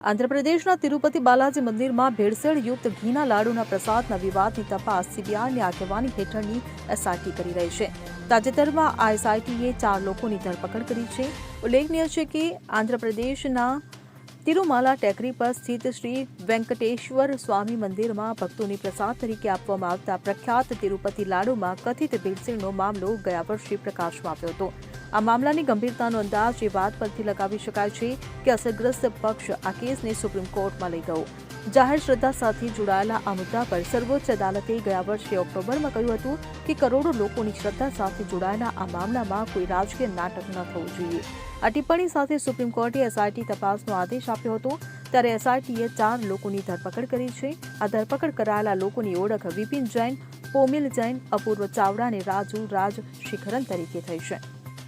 આંધ્રપ્રદેશના તિરુપતિ બાલાજી મંદિરમાં ભેળસેળ યુક્ત ઘીના લાડુના પ્રસાદના વિવાદની તપાસ સીબીઆઈની આગેવાની હેઠળની એસઆઈટી કરી રહી છે. તાજેતરમાં આ ચાર લોકોની ધરપકડ કરી છે. ઉલ્લેખનીય છે કે આંધ્રપ્રદેશના તિરુમાલા ટેકરી પર સ્થિત શ્રી વેંકટેશ્વર સ્વામી મંદિરમાં ભક્તોની પ્રસાદ તરીકે આપવામાં આવતા પ્રખ્યાત તિરુપતિ લાડુમાં કથિત ભેળસેળનો મામલો ગયા વર્ષે પ્રકાશમાં આવ્યો હતો. આ મામલાની ગંભીરતાનો અંદાજ એ વાત પરથી લગાવી શકાય છે કે અસરગ્રસ્ત પક્ષ આ કેસને સુપ્રીમ કોર્ટમાં લઈ ગયો. જાહેર શ્રદ્ધા સાથે જોડાયેલા આ મુદ્દા પર સર્વોચ્ચ અદાલતે ગયા વર્ષે ઓક્ટોબરમાં કહ્યું હતું કે કરોડો લોકોની શ્રદ્ધા સાથે જોડાયેલા આ મામલામાં કોઈ રાજકીય નાટક ન થવું જોઈએ. આ ટિપ્પણી સાથે સુપ્રીમ કોર્ટે એસઆઈટી તપાસનો આદેશ આપ્યો હતો. ત્યારે એસઆઈટીએ ચાર લોકોની ધરપકડ કરી છે. આ ધરપકડ કરાયેલા લોકોની ઓળખ વિપિન જૈન, પોમિલ જૈન, અપૂર્વ ચાવડા અને રાજુ રાજ શિખરન તરીકે થઈ છે.